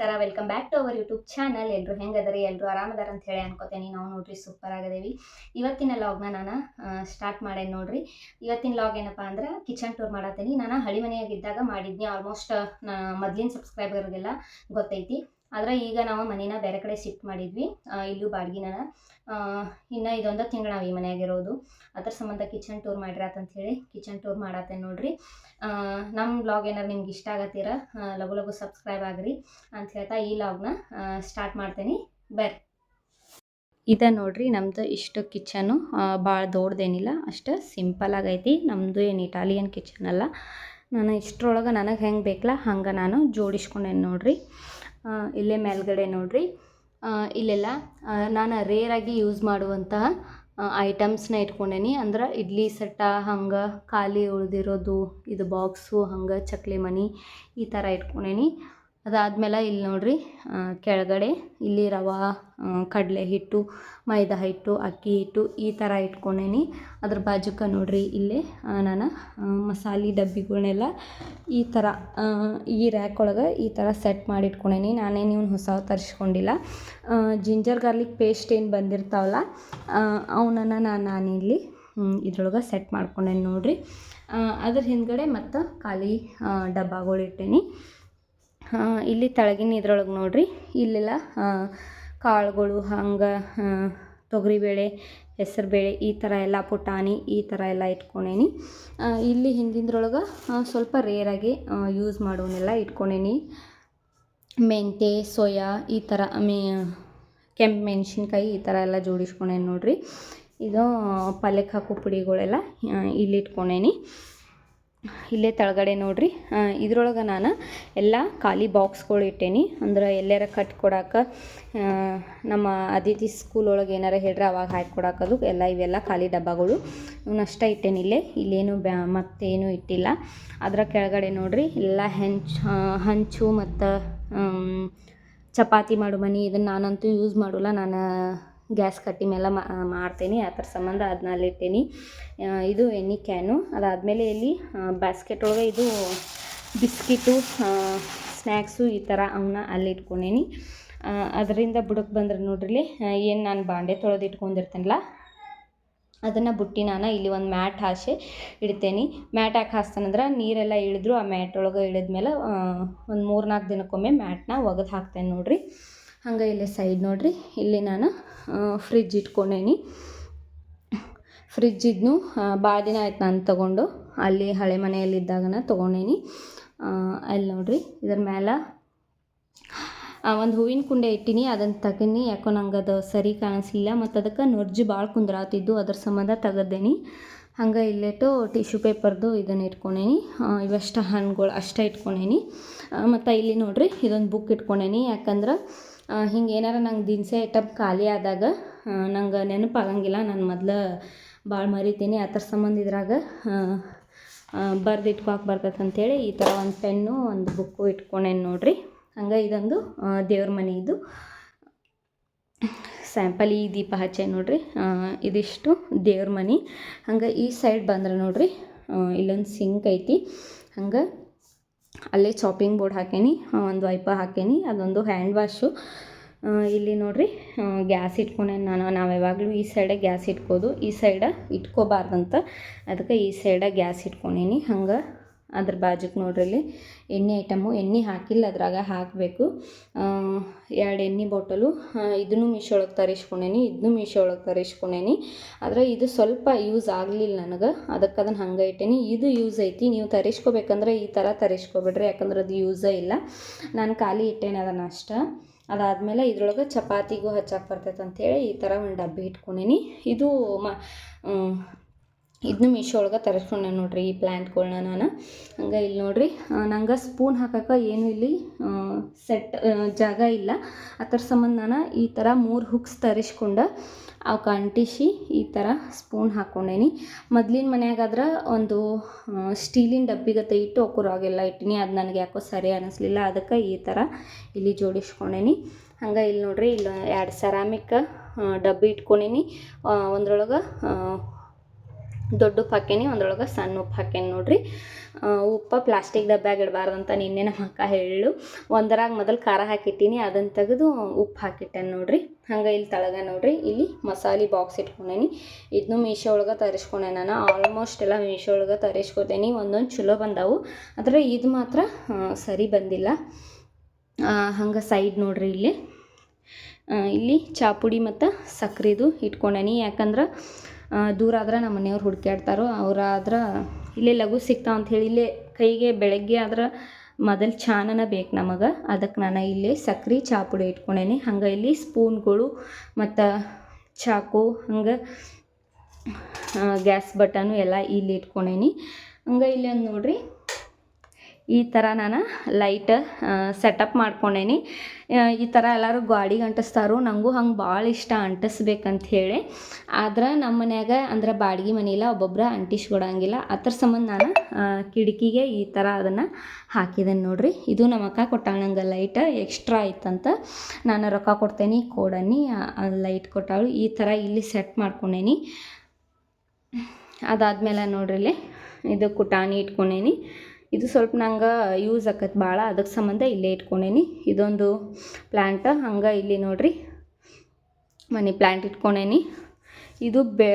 ನಮಸ್ಕಾರ welcome back to our YouTube channel ಎಲ್ಲರೂ ಹೆಂಗದರಿ? ಎಲ್ಲರೂ ಆರಾಮದಾರ ಅಂತ ಹೇಳಿ ಅನ್ಕೋತೇನೆ. ನಾವು ನೋಡ್ರಿ ಸೂಪರ್ ಆಗದೇವಿ. ಇವತ್ತಿನ ಲಾಗ್ನ ನಾನು ಸ್ಟಾರ್ಟ್ ಮಾಡೇನಿ ನೋಡ್ರಿ. ಇವತ್ತಿನ ಲಾಗ್ ಏನಪ್ಪ ಅಂದ್ರೆ ಕಿಚನ್ ಟೂರ್ ಮಾಡತ್ತೇನೆ ನಾನು ಹಳಿ ಮನೆಯಾಗಿದ್ದಾಗ ಮಾಡಿದ್ನಿ. ಆಲ್ಮೋಸ್ಟ್ ಮೊದ್ಲಿನ ಸಬ್ಸ್ಕ್ರೈಬರ್ಗೆಲ್ಲ ಗೊತ್ತೈತಿ. ಆದ್ರೆ ಈಗ ನಾವು ಮನೇನ ಬೇರೆ ಕಡೆ ಶಿಫ್ಟ್ ಮಾಡಿದ್ವಿ. ಇಲ್ಲೂ ಬಾಡ್ಗಿನ ಇನ್ನು ಇದೊಂದು ತಿಂಗಳು ನಾವು ಈ ಮನೆಯಾಗಿರೋದು. ಅದ್ರ ಸಂಬಂಧ ಕಿಚನ್ ಟೂರ್ ಹೇಳಿ ಕಿಚನ್ ಟೂರ್ ಮಾಡತ್ತೆ ನೋಡಿರಿ. ನಮ್ಮ ಬ್ಲಾಗ್ ಏನಾರು ನಿಮ್ಗೆ ಇಷ್ಟ ಆಗತ್ತೀರ ಲಘು ಲಘು ಸಬ್ಸ್ಕ್ರೈಬ್ ಆಗ್ರಿ ಅಂತ ಹೇಳ್ತಾ ಈ ಲಾಗ್ನ ಸ್ಟಾರ್ಟ್ ಮಾಡ್ತೇನೆ. ಬರ್ರಿ. ಇದ ನೋಡ್ರಿ ನಮ್ದು ಇಷ್ಟು ಕಿಚನು ಭಾಳ ದೊಡ್ಡದೇನಿಲ್ಲ ಅಷ್ಟು ಸಿಂಪಲ್ ಆಗೈತಿ. ನಮ್ಮದು ಏನು ಇಟಾಲಿಯನ್ ಕಿಚನ್ ಅಲ್ಲ. ನಾನು ಇಷ್ಟರೊಳಗೆ ನನಗೆ ಹೆಂಗೆ ಬೇಕಲ್ಲ ಹಂಗೆ ನಾನು ಜೋಡಿಸ್ಕೊಂಡೇನಿ ನೋಡಿರಿ. ಇಲ್ಲೇ ಮೇಲ್ಗಡೆ ನೋಡಿರಿ. ಇಲ್ಲೆಲ್ಲ ನಾನು ರೇರಾಗಿ ಯೂಸ್ ಮಾಡುವಂತಹ ಐಟಮ್ಸ್ನ ಇಟ್ಕೊಂಡೇನಿ. ಅಂದ್ರೆ ಇಡ್ಲಿ ಸಟ್ಟ, ಹಂಗೆ ಖಾಲಿ ಉಳಿದಿರೋದು, ಇದು ಬಾಕ್ಸು ಹಂಗೆ ಚಕ್ಲಿ ಮನೆ ಈ ಥರ ಇಟ್ಕೊಂಡೇನಿ. ಅದಾದ್ಮೇಲೆ ಇಲ್ಲಿ ನೋಡ್ರಿ ಕೆಳಗಡೆ ಇಲ್ಲಿ ರವೆ ಕಡಲೆ ಹಿಟ್ಟು, ಮೈದಾ ಹಿಟ್ಟು, ಅಕ್ಕಿ ಹಿಟ್ಟು ಈ ಥರ ಇಟ್ಕೊಂಡೇನಿ. ಅದ್ರ ಬಾಜುಕ ನೋಡ್ರಿ ಇಲ್ಲೇ ನಾನು ಮಸಾಲೆ ಡಬ್ಬಿಗಳನ್ನೆಲ್ಲ ಈ ಥರ ಈ ರ್ಯಾಕ್ ಒಳಗೆ ಈ ಥರ ಸೆಟ್ ಮಾಡಿ ಇಟ್ಕೊಂಡೇನಿ ನಾನೇನು ಇವ್ನು ಹೊಸ ತರಿಸ್ಕೊಂಡಿಲ್ಲ ಜಿಂಜರ್ ಗಾರ್ಲಿಕ್ ಪೇಸ್ಟ್ ಏನು ಬಂದಿರ್ತಾವಲ್ಲ ಅವನನ್ನು ನಾನು ನಾನಿಲ್ಲಿ ಇದ್ರೊಳಗೆ ಸೆಟ್ ಮಾಡ್ಕೊಂಡೇನಿ ನೋಡ್ರಿ. ಅದ್ರ ಹಿಂದ್ಗಡೆ ಮತ್ತು ಖಾಲಿ ಡಬ್ಬಗಳು ಇಟ್ಟೇನಿ ಇಲ್ಲಿ ತೆಳಗಿನ ಇದ್ರೊಳಗೆ ನೋಡ್ರಿ. ಇಲ್ಲೆಲ್ಲ ಕಾಳುಗಳು, ಹಂಗೆ ತೊಗರಿಬೇಳೆ ಹೆಸರುಬೇಳೆ ಈ ಥರ ಎಲ್ಲ ಪುಟಾಣಿ ಈ ಥರ ಎಲ್ಲ ಇಟ್ಕೊಂಡೇನಿ. ಇಲ್ಲಿ ಹಿಂದಿಂದ್ರೊಳಗೆ ಸ್ವಲ್ಪ ರೇರಾಗಿ ಯೂಸ್ ಮಾಡೋನೆಲ್ಲ ಇಟ್ಕೊಂಡೇನಿ. ಮೆಂತೆ, ಸೋಯಾ ಈ ಥರ ಮೇ ಕೆಂಪು ಮೆಣಸಿನ್ಕಾಯಿ ಈ ಥರ ಎಲ್ಲ ಜೋಡಿಸ್ಕೊಂಡೇನಿ ನೋಡ್ರಿ. ಇದು ಪಲ್ಯಕ್ಕೆ ಹಾಕೋ ಪುಡಿಗಳೆಲ್ಲ ಇಲ್ಲಿ ಇಟ್ಕೊಂಡೇನಿ. ಇಲ್ಲೇ ತಳಗಡೆ ನೋಡ್ರಿ. ಇದ್ರೊಳಗೆ ನಾನು ಎಲ್ಲ ಖಾಲಿ ಬಾಕ್ಸ್ಗಳು ಇಟ್ಟೇನಿ. ಅಂದ್ರೆ ಎಲ್ಲಾರ ಕಟ್ ಕೊಡಕ್ಕೆ ನಮ್ಮ ಅದಿತಿ ಸ್ಕೂಲ್ ಒಳಗೆ ಏನಾರ ಹೇಳ್ರೆ ಅವಾಗ ಹಾಕಿ ಕೊಡಾಕದು ಎಲ್ಲ ಇವೆಲ್ಲ ಖಾಲಿ ಡಬ್ಬಗಳು ಇವನ್ನಷ್ಟ ಇಟ್ಟೇನಿ ಇಲ್ಲೇ. ಇಲ್ಲೇನು ಬ್ಯಾ, ಮತ್ತೇನು ಇಟ್ಟಿಲ್ಲ. ಅದರ ಕೆಳಗಡೆ ನೋಡ್ರಿ ಎಲ್ಲ ಹೆಂಚು ಹಂಚು ಮತ್ತು ಚಪಾತಿ ಮಾಡು ಮನಿ ಇದನ್ನು ನಾನಂತೂ ಯೂಸ್ ಮಾಡೋಲ್ಲ. ನಾನು ಗ್ಯಾಸ್ ಕಟ್ಟಿ ಮೇಲೆ ಮಾಡ್ತೀನಿ, ಆ ಥರ ಸಂಬಂಧ ಅದನ್ನ ಅಲ್ಲಿ ಇಟ್ಟೇನಿ ಇದು ಎಣ್ಣೆ ಕ್ಯಾನು. ಅದಾದಮೇಲೆ ಇಲ್ಲಿ ಬ್ಯಾಸ್ಕೆಟ್ ಒಳಗೆ ಇದು ಬಿಸ್ಕಿಟು ಸ್ನ್ಯಾಕ್ಸು ಈ ಥರ ಅವನ್ನ ಅಲ್ಲಿ ಇಟ್ಕೊಂಡೇನಿ. ಅದರಿಂದ ಬುಡಕ್ಕೆ ಬಂದ್ರೆ ನೋಡ್ರಿ ಏನು ನಾನು ಬಾಂಡೆ ತೊಳೆದು ಇಟ್ಕೊಂಡಿರ್ತೇನಲ್ಲ, ಅದನ್ನು ಬುಟ್ಟಿ ನಾನು ಇಲ್ಲಿ ಒಂದು ಮ್ಯಾಟ್ ಹಾಸೆ ಇಡ್ತೇನೆ. ಮ್ಯಾಟ್ ಯಾಕೆ ಹಾಸ್ತಾನಂದ್ರೆ, ನೀರೆಲ್ಲ ಇಳಿದ್ರು ಆ ಮ್ಯಾಟ್ ಒಳಗೆ ಇಳಿದ್ಮೇಲೆ ಒಂದು ಮೂರು ನಾಲ್ಕು ದಿನಕ್ಕೊಮ್ಮೆ ಮ್ಯಾಟ್ನ ಒಗೆದು ಹಾಕ್ತೇನೆ ನೋಡ್ರಿ. ಹಂಗೆ ಇಲ್ಲಿ ಸೈಡ್ ನೋಡ್ರಿ. ಇಲ್ಲಿ ನಾನು ಫ್ರಿಜ್ ಇಟ್ಕೊಂಡೇನಿ. ಫ್ರಿಜ್ ಇದ್ನು ಭಾಳ ದಿನ ಆಯ್ತು ನಾನು ತೊಗೊಂಡು. ಅಲ್ಲಿ ಹಳೆ ಮನೆಯಲ್ಲಿದ್ದಾಗನ ತೊಗೊಂಡೇನಿ. ಅಲ್ಲಿ ನೋಡ್ರಿ, ಇದ್ರ ಮೇಲೆ ಒಂದು ಹೂವಿನ ಕುಂಡೆ ಇಟ್ಟಿನಿ. ಅದನ್ನು ತಗೀನಿ ಯಾಕೋ ನಂಗೆ ಅದು ಸರಿ ಕಾಣಿಸ್ಲಿಲ್ಲ. ಮತ್ತು ಅದಕ್ಕೆ ನೊರ್ಜಿ ಭಾಳ ಕುಂದ್ರಾತಿದ್ದು. ಅದ್ರ ಸಂಬಂಧ ತೆಗೆದೇನಿ. ಹಂಗೆ ಇಲ್ಲಿಟ್ಟು ಟಿಶ್ಯೂ ಪೇಪರ್ದು ಇದನ್ನು ಇಟ್ಕೊಂಡೇನಿ. ಇವಷ್ಟು ಹಣ್ಣುಗಳು ಅಷ್ಟೇ ಇಟ್ಕೊಂಡೇನಿ. ಮತ್ತು ಇಲ್ಲಿ ನೋಡ್ರಿ, ಇದೊಂದು ಬುಕ್ ಇಟ್ಕೊಂಡೇನಿ. ಯಾಕಂದ್ರೆ ಹಿಂಗೆ ಏನಾರ ನಂಗೆ ದಿನಸಿ ಐಟಮ್ ಖಾಲಿ ಆದಾಗ ನಂಗೆ ನೆನಪಾಗಂಗಿಲ್ಲ. ನಾನು ಮೊದ್ಲು ಭಾಳ ಮರಿತೀನಿ. ಥರ ಸಂಬಂಧ ಇದ್ರಾಗ ಬರ್ದು ಇಟ್ಕೊಳಕ್ಕೆ ಬರ್ತೈತೆ ಅಂತೇಳಿ ಈ ಥರ ಒಂದು ಪೆನ್ನು, ಒಂದು ಬುಕ್ಕು ಇಟ್ಕೊಂಡೇನು ನೋಡಿರಿ. ಹಂಗೆ ಇದೊಂದು ದೇವ್ರ ಮನೆ ಇದು. ಸ್ಯಾಂಪಲ್ ಈ ದೀಪ ಹಚ್ಚೆ ನೋಡ್ರಿ. ಇದಿಷ್ಟು ದೇವ್ರ ಮನೆ. ಹಂಗೆ ಈ ಸೈಡ್ ಬಂದ್ರೆ ನೋಡ್ರಿ ಇಲ್ಲೊಂದು ಸಿಂಕ್ ಐತಿ. ಹಂಗೆ ಅಲ್ಲೇ ಚಾಪಿಂಗ್ ಬೋರ್ಡ್ ಹಾಕೇನಿ ಒಂದು ವೈಪ ಹಾಕೇನಿ, ಅದೊಂದು ಹ್ಯಾಂಡ್ ವಾಶು ಇಲ್ಲಿ ನೋಡ್ರಿ ಗ್ಯಾಸ್ ಇಟ್ಕೊಂಡೇನು ನಾನು. ನಾವು ಯಾವಾಗಲೂ ಈ ಸೈಡೆ ಗ್ಯಾಸ್ ಇಟ್ಕೋದು, ಈ ಸೈಡ ಇಟ್ಕೋಬಾರ್ದಂತ. ಅದಕ್ಕೆ ಈ ಸೈಡ ಗ್ಯಾಸ್ ಇಟ್ಕೊಂಡೇನಿ. ಹಂಗೆ ಅದ್ರ ಬಾಜುಗೆ ನೋಡ್ರಿ ಇಲ್ಲಿ ಎಣ್ಣೆ ಐಟಮು, ಎಣ್ಣೆ ಹಾಕಿಲ್ಲ, ಅದ್ರಾಗ ಹಾಕಬೇಕು. ಎರಡು ಎಣ್ಣೆ ಬಾಟಲು ಇದನ್ನು ಮೀಶೋ ಒಳಗೆ ತರಿಸ್ಕೊಂಡೇನಿ ಇದನ್ನು ಒಳಗೆ ತರಿಸ್ಕೊಂಡೇನಿ. ಆದರೆ ಇದು ಸ್ವಲ್ಪ ಯೂಸ್ ಆಗಲಿಲ್ಲ ನನಗೆ ಅದಕ್ಕೆ ಅದನ್ನು ಹಂಗೆ ಇಟ್ಟೇನಿ. ಇದು ಯೂಸ್ ಐತಿ, ನೀವು ತರಿಸ್ಕೋಬೇಕಂದ್ರೆ ಈ ಥರ ತರಿಸ್ಕೊಬೇಡ್ರಿ, ಯಾಕಂದ್ರೆ ಅದು ಯೂಸೇ ಇಲ್ಲ. ನಾನು ಖಾಲಿ ಇಟ್ಟೇನೆ ಅದನ್ನು ಅಷ್ಟ. ಅದಾದಮೇಲೆ ಇದ್ರೊಳಗೆ ಚಪಾತಿಗೂ ಹಚ್ಚಕ್ಕೆ ಬರ್ತೈತೆ ಅಂತೇಳಿ ಈ ಥರ ಒಂದು ಡಬ್ಬಿ ಇಟ್ಕೊಂಡೇನಿ. ಇದು ಮ ಇದನ್ನು ಮೀಶೋ ಒಳಗೆ ತರಿಸ್ಕೊಂಡೆ ನೋಡಿರಿ ಈ ಪ್ಲ್ಯಾಂಟ್ಗಳನ್ನ ನಾನು. ಹಂಗೆ ಇಲ್ಲಿ ನೋಡಿರಿ ನಂಗೆ ಸ್ಪೂನ್ ಹಾಕಕ್ಕೆ ಏನು ಇಲ್ಲಿ ಸೆಟ್ ಜಾಗ ಇಲ್ಲ. ಅದ್ರ ಸಂಬಂಧ ನಾನು ಈ ಥರ ಮೂರು ಹುಕ್ಸ್ ತರಿಸ್ಕೊಂಡು ಅವಕ್ಕೆ ಅಂಟಿಸಿ ಈ ಥರ ಸ್ಪೂನ್ ಹಾಕ್ಕೊಂಡೇನಿ ಮೊದ್ಲಿನ ಮನೆಯಾಗಾದ್ರೆ ಒಂದು ಸ್ಟೀಲಿನ ಡಬ್ಬಿಗತ್ತೆ ಇಟ್ಟು ಒಕ್ಕರಾಗೆಲ್ಲ ಇಟ್ಟಿನಿ. ಅದು ನನಗೆ ಯಾಕೋ ಸರಿ ಅನ್ನಿಸ್ಲಿಲ್ಲ ಅದಕ್ಕೆ ಈ ಥರ ಇಲ್ಲಿ ಜೋಡಿಸ್ಕೊಂಡೇನಿ. ಹಂಗೆ ಇಲ್ಲಿ ನೋಡ್ರಿ ಇಲ್ಲಿ ಎರಡು ಸೆರಾಮಿಕ್ ಡಬ್ಬಿ ಇಟ್ಕೊಂಡೀನಿ. ಒಂದ್ರೊಳಗೆ ದೊಡ್ಡ ಉಪ್ಪು ಹಾಕೇನಿ ಒಂದ್ರೊಳಗೆ ಸಣ್ಣ ಉಪ್ಪು ಹಾಕೇನಿ ನೋಡ್ರಿ. ಉಪ್ಪು ಪ್ಲಾಸ್ಟಿಕ್ ಡಬ್ಬ್ಯಾಗ ಇಡಬಾರ್ದು ಅಂತ ನಿನ್ನೆ ನಮ್ಮ ಅಕ್ಕ ಹೇಳು ಒಂದರಾಗ ಮೊದಲು ಖಾರ ಹಾಕಿಟ್ಟೀನಿ ಅದನ್ನು ತೆಗೆದು ಉಪ್ಪು ಹಾಕಿಟ್ಟೇನೆ ನೋಡ್ರಿ. ಹಂಗೆ ಇಲ್ಲಿ ತಳಗ ನೋಡ್ರಿ, ಇಲ್ಲಿ ಮಸಾಲೆ ಬಾಕ್ಸ್ ಇಟ್ಕೊಂಡೇನಿ. ಇದನ್ನು ಮೀಶೋ ಒಳಗೆ ತರಿಸ್ಕೊಂಡೆ ನಾನು. ಆಲ್ಮೋಸ್ಟ್ ಎಲ್ಲ ಮೀಶೋ ಒಳಗೆ ತರಿಸ್ಕೊತೇನಿ, ಒಂದೊಂದು ಚಲೋ ಬಂದವು. ಆದರೆ ಇದು ಮಾತ್ರ ಸರಿ ಬಂದಿಲ್ಲ. ಹಂಗೆ ಸೈಡ್ ನೋಡ್ರಿ ಇಲ್ಲಿ. ಇಲ್ಲಿ ಚಾಪುಡಿ ಮತ್ತು ಸಕ್ರೆದು ಇಟ್ಕೊಂಡೇನಿ. ಯಾಕಂದ್ರೆ ದೂರ ಆದ್ರೆ ನಮ್ಮ ಮನೆಯವ್ರು ಹುಡ್ಕ್ಯಾಡ್ತಾರೋ ಅವ್ರಾದ್ರೆ ಇಲ್ಲೇ ಲಘು ಸಿಗ್ತಾವ ಅಂಥೇಳಿ ಇಲ್ಲೇ ಕೈಗೆ ಬೆಳಗ್ಗೆ ಆದ್ರೆ ಮೊದಲು ಚಾನನ ಬೇಕು ನಮಗೆ. ಅದಕ್ಕೆ ನಾನು ಇಲ್ಲಿ ಸಕ್ರೆ ಚಾಪುಡಿ ಇಟ್ಕೊಂಡೇನಿ. ಹಂಗೆ ಇಲ್ಲಿ ಸ್ಪೂನ್ಗಳು ಮತ್ತು ಚಾಕು, ಹಂಗೆ ಗ್ಯಾಸ್ ಬಟನು ಎಲ್ಲ ಇಲ್ಲಿ ಇಟ್ಕೊಂಡೇನಿ. ಹಂಗೆ ಇಲ್ಲಿ ಒಂದು ನೋಡ್ರಿ. ಈ ಥರ ನಾನು ಲೈಟ್ ಸೆಟಪ್ ಮಾಡ್ಕೊಂಡೇನಿ. ಈ ಥರ ಎಲ್ಲರೂ ಗಾಡಿಗೆ ಅಂಟಿಸ್ತಾರು. ನನಗೂ ಹಂಗೆ ಭಾಳ ಇಷ್ಟ ಅಂಟಿಸ್ಬೇಕಂತ ಹೇಳಿ. ಆದ್ರೆ ನಮ್ಮ ಮನ್ಯಾಗ ಅಂದ್ರೆ ಬಾಡಿಗೆ ಮನೆ ಇಲ್ಲ ಒಬ್ಬೊಬ್ರು ಅಂಟಿಸ್ಕೊಡಂಗಿಲ್ಲ ಅದ್ರ ಸಂಬಂಧ ನಾನು ಕಿಟಕಿಗೆ ಈ ಥರ ಅದನ್ನು ಹಾಕಿದ್ದೇನೆ ನೋಡ್ರಿ. ಇದು ನಮ್ಮ ಅಕ್ಕ ಕೊಟ್ಟಾಳ ನಂಗೆ ಲೈಟ್ ಎಕ್ಸ್ಟ್ರಾ ಇತ್ತಂತ ನಾನು ರೊಕ್ಕ ಕೊಡ್ತೇನೆ, ಕೊಡನಿ ಲೈಟ್ ಕೊಟ್ಟಾಳು. ಈ ಥರ ಇಲ್ಲಿ ಸೆಟ್ ಮಾಡ್ಕೊಂಡೇನಿ. ಅದಾದ್ಮೇಲೆ ನೋಡ್ರಿ ಇಲ್ಲಿ ಇದು ಕುಟಾಣಿ ಇಟ್ಕೊಂಡೇನಿ. ಇದು ಸ್ವಲ್ಪ ನಂಗೆ ಯೂಸ್ ಆಕತ್ ಭಾಳ ಅದಕ್ಕೆ ಸಂಬಂಧ ಇಲ್ಲೇ ಇಟ್ಕೊಂಡೇನಿ. ಇದೊಂದು ಪ್ಲ್ಯಾಂಟ ಹಂಗೆ ಇಲ್ಲಿ ನೋಡ್ರಿ. ಮನಿ ಪ್ಲ್ಯಾಂಟ್ ಇಟ್ಕೊಂಡೇನಿ. ಇದು ಬೆ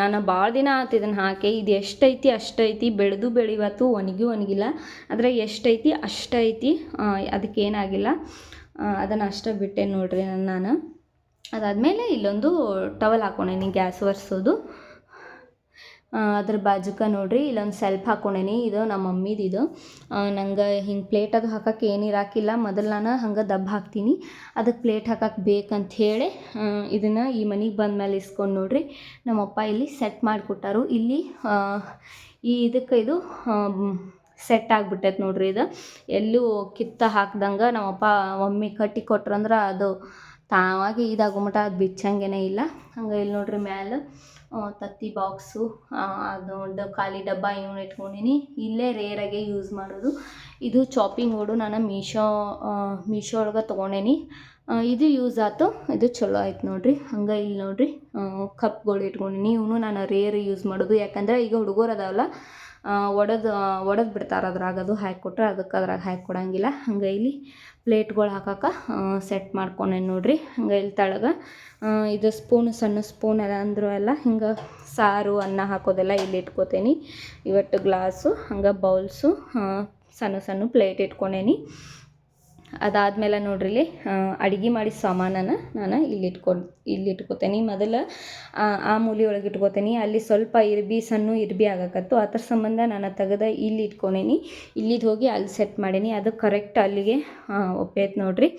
ನಾನು ಭಾಳ ದಿನ ಆತು ಇದನ್ನು ಹಾಕಿ. ಇದು ಎಷ್ಟೈತಿ, ಅಷ್ಟೈತಿ, ಬೆಳೆದು ಬೆಳಿವತ್ತು ಒಣಗಿ ಒಣಗಿಲ್ಲ. ಆದರೆ ಎಷ್ಟೈತಿ, ಅಷ್ಟೈತಿ ಅದಕ್ಕೇನಾಗಿಲ್ಲ ಅದನ್ನು ಅಷ್ಟೇ ಬಿಟ್ಟೆ ನೋಡ್ರಿ ನಾನು. ನಾನು ಅದಾದಮೇಲೆ ಇಲ್ಲೊಂದು ಟವಲ್ ಹಾಕೊಂಡೇನಿ ಗ್ಯಾಸ್ ಒರೆಸೋದು. ಅದ್ರ ಬಾಜುಕ ನೋಡ್ರಿ, ಇಲ್ಲೊಂದು ಸೆಲ್ಫ್ ಹಾಕೊಂಡೇನಿ. ಇದು ನಮ್ಮ ಮಮ್ಮಿದು ಇದು. ನಂಗೆ ಹಿಂಗೆ ಪ್ಲೇಟ್ ಅದು ಹಾಕಕ್ಕೆ ಏನು ಇರಾಕಿಲ್ಲ. ಮೊದಲು ನಾನು ಹಂಗೆ ದಬ್ಬ ಹಾಕ್ತೀನಿ. ಅದಕ್ಕೆ ಪ್ಲೇಟ್ ಹಾಕಕ್ಕೆ ಬೇಕಂತ ಹೇಳಿ ಇದನ್ನು ಈ ಮನೆಗೆ ಬಂದ್ಮೇಲೆ ಇಸ್ಕೊಂಡು ನೋಡ್ರಿ, ನಮ್ಮಪ್ಪ ಇಲ್ಲಿ ಸೆಟ್ ಮಾಡಿಕೊಟ್ಟಾರು. ಇಲ್ಲಿ ಈ ಇದಕ್ಕೆ ಇದು ಸೆಟ್ ಆಗಿಬಿಟ್ಟೈತೆ ನೋಡ್ರಿ ಇದು. ಎಲ್ಲೂ ಕಿತ್ತ ಹಾಕ್ದಂಗೆ ನಮ್ಮಪ್ಪ ಮಮ್ಮಿ ಕಟ್ಟಿ ಕೊಟ್ರಂದ್ರೆ ಅದು ತಾವಾಗಿ ಇದಾಗೋ ಮಟ, ಅದು ಬಿಚ್ಚಂಗೇನೆ ಇಲ್ಲ. ಹಂಗೆ ಇಲ್ಲಿ ನೋಡ್ರಿ ಮ್ಯಾಲೆ. ತತ್ತಿ ಬಾಕ್ಸು ಅದು ಒಂದು ಖಾಲಿ ಡಬ್ಬ ಇವನು ಇಟ್ಕೊಂಡಿನಿ. ಇಲ್ಲೇ ರೇರಾಗೆ ಯೂಸ್ ಮಾಡೋದು. ಇದು ಚಾಪಿಂಗ್ ಬೋರ್ಡು ನಾನು ಮೀಶೋ ಮೀಶೋ ಒಳಗೆ ತೊಗೊಂಡೇನಿ. ಇದು ಯೂಸ್ ಆಯ್ತು ಇದು ಚಲೋ ಆಯ್ತು ನೋಡಿರಿ. ಹಂಗೆ ಇಲ್ಲಿ ನೋಡಿರಿ. ಕಪ್ಗಳು ಇಟ್ಕೊಂಡಿನಿ. ಇವನು ನಾನು ರೇರ್ ಯೂಸ್ ಮಾಡೋದು. ಯಾಕಂದ್ರೆ ಈಗ ಹುಡುಗರು ಅದಾವಲ್ಲ ಒಡೆದು ಒಡೆದು ಬಿಡ್ತಾರೆ ಅದ್ರಾಗ ಅದು ಹಾಕಿ ಕೊಟ್ರೆ ಅದಕ್ಕೆ ಅದ್ರಾಗ ಹಾಕಿ ಕೊಡಂಗಿಲ್ಲ ಹಂಗೆ ಇಲ್ಲಿ ಪ್ಲೇಟ್ಗಳು ಹಾಕಕ್ಕೆ ಸೆಟ್ ಮಾಡ್ಕೊಂಡೆ ನೋಡ್ರಿ. ಹಂಗೆ ಇಲ್ಲಿ ತಳಗ ಇದು ಸ್ಪೂನ್, ಸಣ್ಣ ಸ್ಪೂನ್ ಎಲ್ಲ ಅಂದರೂ ಎಲ್ಲ ಹಿಂಗೆ ಸಾರು, ಅನ್ನ ಹಾಕೋದೆಲ್ಲ ಇಲ್ಲಿ ಇಟ್ಕೋತೀನಿ. ಇವತ್ತು ಗ್ಲಾಸು, ಹಂಗೆ ಬೌಲ್ಸು ಸಣ್ಣ ಸಣ್ಣ ಪ್ಲೇಟ್ ಇಟ್ಕೊಂಡೇನಿ. ಅದಾದಮೇಲೆ ನೋಡ್ರಿಲ್ಲಿ ಅಡುಗೆ ಮಾಡಿದ ಸಾಮಾನನ್ನು ನಾನು ಇಲ್ಲಿ ಇಟ್ಕೊಂಡು ಇಲ್ಲಿ ಇಟ್ಕೋತೇನೆ. ಮೊದಲು, ಆ ಮೂಲಿ ಒಳಗೆ ಇಟ್ಕೋತೇನೆ. ಅಲ್ಲಿ ಸ್ವಲ್ಪ ಇರ್ಬಿ, ಸಣ್ಣ ಇರ್ಬಿ ಆಗಕತ್ತು. ಅದ್ರ ಸಂಬಂಧ ನಾನು ತೆಗೆದ ಇಲ್ಲಿ ಇಟ್ಕೊಂಡೇನಿ ಇಲ್ಲಿದ್ದು ಹೋಗಿ ಅಲ್ಲಿ ಸೆಟ್ ಮಾಡೀನಿ. ಅದು ಕರೆಕ್ಟ್ ಅಲ್ಲಿಗೆ ಒಪ್ಪೈತೆ ನೋಡ್ರಿ.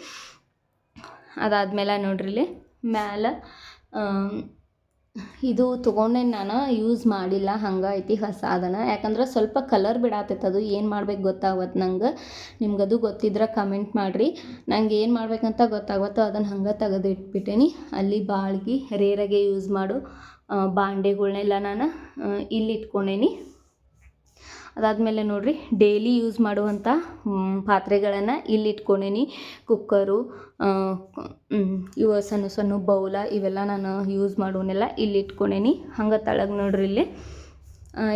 ಅದಾದಮೇಲೆ ನೋಡ್ರಿ ಇಲ್ಲಿ ಮ್ಯಾಲೆ ಇದು ತೊಗೊಂಡೆ ನಾನು ಯೂಸ್ ಮಾಡಿಲ್ಲ ಹಂಗೆ ಐತಿ ಹೊಸ ಅದನ್ನು. ಯಾಕಂದ್ರೆ ಸ್ವಲ್ಪ ಕಲರ್ ಬಿಡಾತೈತೆ ಅದು, ಏನು ಮಾಡ್ಬೇಕು ಗೊತ್ತಾಗತ್ತೆ ನಂಗೆ? ನಿಮ್ಗದು ಗೊತ್ತಿದ್ರೆ ಕಮೆಂಟ್ ಮಾಡಿರಿ. ನಂಗೆ ಏನು ಮಾಡ್ಬೇಕಂತ ಗೊತ್ತಾಗುತ್ತೋ ಅದನ್ನು ಹಂಗೆ ತೆಗೆದು ಇಟ್ಬಿಟ್ಟೇನಿ ಅಲ್ಲಿ ಬಾಳ್ಗಿ ರೇರಾಗೆ ಯೂಸ್ ಮಾಡು. ಬಾಂಡೆಗಳನ್ನೆಲ್ಲ ನಾನು ಇಲ್ಲಿ ಇಟ್ಕೊಂಡೇನಿ ಅದಾದಮೇಲೆ ನೋಡಿರಿ ಡೈಲಿ ಯೂಸ್ ಮಾಡುವಂಥ ಪಾತ್ರೆಗಳನ್ನು ಇಲ್ಲಿ ಇಟ್ಕೊಂಡೀನಿ. ಕುಕ್ಕರು ಇವು ಸಣ್ಣ ಸಣ್ಣ ಬೌಲ ಇವೆಲ್ಲ ನಾನು ಯೂಸ್ ಮಾಡೋನೆಲ್ಲ ಇಲ್ಲಿ ಇಟ್ಕೊಂಡೀನಿ. ಹಂಗೆ ತಳಗೆ ನೋಡ್ರಿ ಇಲ್ಲಿ.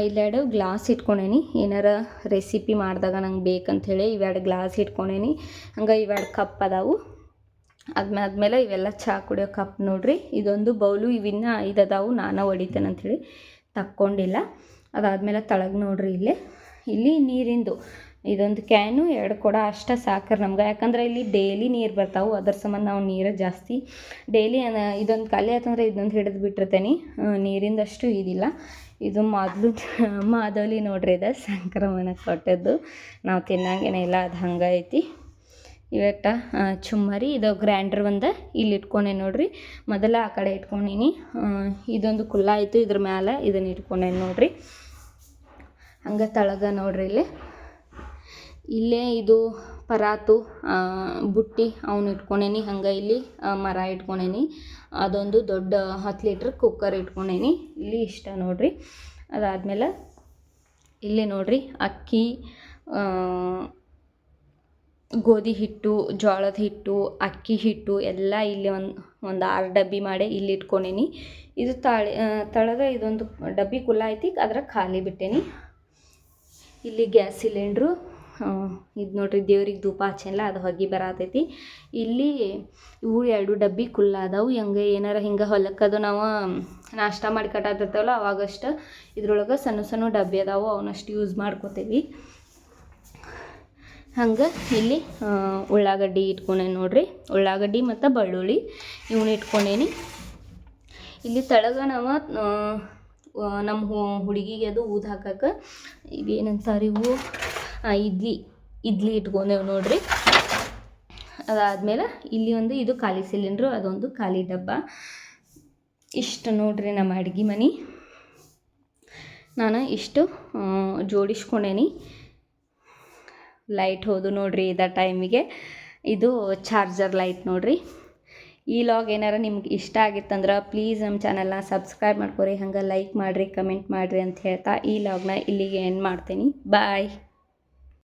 ಇಲ್ಲೆರಡು ಗ್ಲಾಸ್ ಇಟ್ಕೊಂಡೇನಿ. ಏನಾರ ರೆಸಿಪಿ ಮಾಡಿದಾಗ ನಂಗೆ ಬೇಕಂಥೇಳಿ ಇವೆರಡು ಗ್ಲಾಸ್ ಇಟ್ಕೊಂಡೇನಿ. ಹಂಗೆ ಇವೆರಡು ಕಪ್ ಅದಾವು. ಅದ್ಮೇ ಆದಮೇಲೆ ಇವೆಲ್ಲ ಚಹಾ ಕುಡಿಯೋ ಕಪ್ ನೋಡ್ರಿ. ಇದೊಂದು ಬೌಲು ಇವಿನ್ನ ಐದು ಅದಾವು. ನಾನು ಹೊಡಿತೇನೆ ಅಂಥೇಳಿ ತಕ್ಕೊಂಡಿಲ್ಲ. ಅದಾದಮೇಲೆ ತಳಗೆ ನೋಡ್ರಿ ಇಲ್ಲಿ. ಇಲ್ಲಿ ನೀರಿಂದು. ಇದೊಂದು ಕ್ಯಾನು, ಎರಡು ಕೊಡ ಅಷ್ಟೇ ಸಾಕ್ರಿ ನಮ್ಗೆ. ಯಾಕಂದ್ರೆ ಇಲ್ಲಿ ಡೈಲಿ ನೀರು ಬರ್ತಾವೆ, ಅದ್ರ ಸಂಬಂಧ ನಾವು ನೀರು ಜಾಸ್ತಿ. ಡೈಲಿ ಇದೊಂದು ಖಾಲಿ ಆಯ್ತಂದ್ರೆ ಇದೊಂದು ಹಿಡಿದು ಬಿಟ್ಟಿರ್ತೇನೆ. ನೀರಿಂದಷ್ಟು ಇದಿಲ್ಲ. ಇದು ಮೊದಲು ಮಾದಲಿ ನೋಡ್ರಿ ಇದು, ಸಂಕ್ರಮಣ ಕೊಟ್ಟದ್ದು. ನಾವು ತಿನ್ನಂಗೇನೆ ಇಲ್ಲ, ಅದು ಹಂಗೆ ಐತಿ. ಇವತ್ತ ಚುಮ್ಮರಿ, ಇದು ಗ್ರ್ಯಾಂಡ್ರ್ ಒಂದು ಇಲ್ಲಿ ಇಟ್ಕೊಂಡೆ ನೋಡ್ರಿ. ಮೊದಲ ಆ ಕಡೆ ಇಟ್ಕೊಂಡಿನಿ. ಇದೊಂದು ಕುಲ್ಲ ಆಯಿತು, ಇದ್ರ ಮೇಲೆ ಇದನ್ನು ಇಟ್ಕೊಂಡೆ ನೋಡ್ರಿ. ಹಂಗೆ ತಳಗ ನೋಡ್ರಿ ಇಲ್ಲಿ. ಇಲ್ಲೇ ಇದು ಪರಾತು ಬುಟ್ಟಿ ಅವನು ಇಟ್ಕೊಂಡೇನಿ, ಹಂಗೆ ಇಲ್ಲಿ ಮರ ಇಟ್ಕೊಂಡೇನಿ. ಅದೊಂದು ದೊಡ್ಡ ಹತ್ತು ಲೀಟ್ರ್ ಕುಕ್ಕರ್ ಇಟ್ಕೊಂಡೇನಿ. ಇಲ್ಲಿ ಇಷ್ಟ ನೋಡ್ರಿ. ಅದಾದಮೇಲೆ ಇಲ್ಲಿ ನೋಡ್ರಿ ಅಕ್ಕಿ ಗೋಧಿ ಹಿಟ್ಟು, ಜೋಳದ ಹಿಟ್ಟು, ಅಕ್ಕಿ ಹಿಟ್ಟು ಎಲ್ಲ ಇಲ್ಲಿ ಒಂದು ಒಂದು ಆರು ಡಬ್ಬಿ ಮಾಡಿ ಇಲ್ಲಿ ಇಟ್ಕೊಂಡೇನಿ. ಇದು ತಾಳಿ ತಳಗ ಇದೊಂದು ಡಬ್ಬಿ ಕುಲ್ಲ ಐತಿ, ಅದ್ರಾಗ ಖಾಲಿ ಬಿಟ್ಟೇನಿ. ಇಲ್ಲಿ ಗ್ಯಾಸ್ ಸಿಲಿಂಡ್ರು ಇದು ನೋಡಿರಿ ದೇವ್ರಿಗೆ ಧೂಪ ಹಚ್ಚಲ್ಲ ಅದು ಹೊಗೆ ಬರತೈತಿ. ಇಲ್ಲಿ ಇವು ಎರಡು ಡಬ್ಬಿ ಕುಲ್ಲ ಅದಾವು, ಹೆಂಗೆ ಏನಾರ ಹಿಂಗೆ ಹೊಲಕ್ಕದು ನಾವು ನಾಷ್ಟ ಮಾಡಿ ಕಟ್ಟಾತಿರ್ತಾವಲ್ಲ, ಅವಾಗಷ್ಟು ಇದ್ರೊಳಗೆ ಸಣ್ಣ ಸಣ್ಣ ಡಬ್ಬಿ ಅದಾವು ಅವನ್ನಷ್ಟು ಯೂಸ್ ಮಾಡ್ಕೋತೀವಿ. ಹಂಗೆ ಇಲ್ಲಿ ಉಳ್ಳಾಗಡ್ಡಿ ಇಟ್ಕೊಂಡೇನಿ ನೋಡ್ರಿ. ಉಳ್ಳಾಗಡ್ಡಿ ಮತ್ತು ಬೆಳ್ಳುಳ್ಳಿ ಇವನ್ನ ಇಟ್ಕೊಂಡೇನಿ. ಇಲ್ಲಿ ತಳಗ ನಾವು ನಮ್ಮ ಹುಡುಗಿಗೆ ಅದು ಊದು ಹಾಕಕ್ಕೆ ಇವೇನಂತಾರೆ ಇವು ಇಡ್ಲಿ ಇಡ್ಲಿ ಇಟ್ಕೊಂಡೆವು ನೋಡ್ರಿ. ಅದಾದಮೇಲೆ ಇಲ್ಲಿ ಒಂದು ಇದು ಖಾಲಿ ಸಿಲಿಂಡ್ರು, ಅದೊಂದು ಖಾಲಿ ಡಬ್ಬ. ಇಷ್ಟು ನೋಡ್ರಿ ನಮ್ಮ ಅಡ್ಗೆ ಮನೆ. ನಾನು ಇಷ್ಟು ಜೋಡಿಸ್ಕೊಂಡೇನಿ. ಲೈಟ್ ಹೋದು ನೋಡ್ರಿ ಇದ ಟೈಮಿಗೆ ಇದು ಚಾರ್ಜರ್ ಲೈಟ್ ನೋಡ್ರಿ. ಈ ಲಾಗ್ ಏನಾರ ನಿಮ್ಗೆ ಇಷ್ಟ ಆಗಿತ್ತಂದ್ರೆ ಪ್ಲೀಸ್ ನಮ್ಮ ಚಾನಲ್ನ ಸಬ್ಸ್ಕ್ರೈಬ್ ಮಾಡ್ಕೊರಿ, ಹಂಗೆ ಲೈಕ್ ಮಾಡಿರಿ ಕಮೆಂಟ್ ಮಾಡಿರಿ ಅಂತ ಹೇಳ್ತಾ ಈ ಲಾಗ್ನ ಇಲ್ಲಿಗೆ ಎಂಡ್ ಮಾಡ್ತೀನಿ. ಬಾಯ್